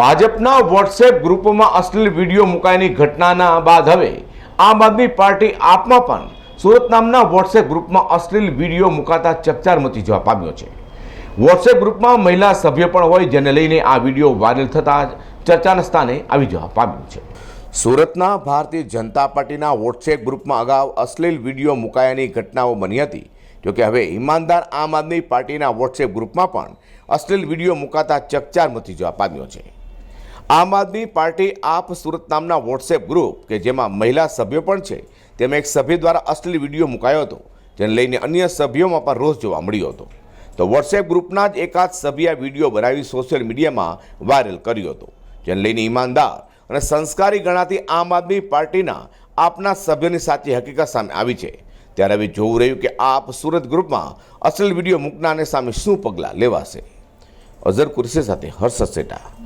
ભાજપના વોટ્સએપ ગ્રુપમાં અશ્લીલ વીડિયો મુકાયની ઘટનાના બાદ હવે આમ આદમી પાર્ટી આપમાં પણ સુરત નામના વોટ્સએપ ગ્રુપમાં અશ્લીલ વીડિયો મુકાતા ચકચાર મચી જવા પામ્યો છે. વોટ્સએપ ગ્રુપમાં મહિલા સભ્ય પણ હોય જેને લઈને આ વીડિયો વાયરલ થતાં ચર્ચાના સ્થાને આવી જવા પામ્યું છે. સુરતના ભારતીય જનતા પાર્ટીના વોટ્સએપ ગ્રુપમાં અગાઉ અશ્લીલ વીડિયો મુકાયાની ઘટનાઓ બની હતી. જોકે હવે ઈમાનદાર આમ આદમી પાર્ટીના વોટ્સએપ ગ્રુપમાં પણ અશ્લીલ વીડિયો મુકાતા ચકચાર મચી જવા પામ્યો છે. આમ આદમી પાર્ટી આપ સુરત નામના વોટ્સએપ ગ્રુપ કે જેમાં મહિલા સભ્યો પણ છે, તેમાં એક સભ્ય દ્વારા અશ્લીલ વીડિયો મુકાયો હતો, જેને લઈને અન્ય સભ્યોમાં પણ રોષ જોવા મળ્યો હતો. તો વોટ્સએપ ગ્રુપના જ એકાદ સભ્ય વીડિયો બનાવી સોશિયલ મીડિયામાં વાયરલ કર્યો હતો, જેને લઈને ઈમાનદાર અને સંસ્કારી ગણાતી આમ આદમી પાર્ટીના આપના સભ્યોની સાચી હકીકત સામે આવી છે. ત્યારે હવે જોવું રહ્યું કે આપ સુરત ગ્રુપમાં અશ્લીલ વીડિયો મૂકનારને સામે શું પગલાં લેવાશે? અઝર કુરશી સાથે હર્ષદ સેટા.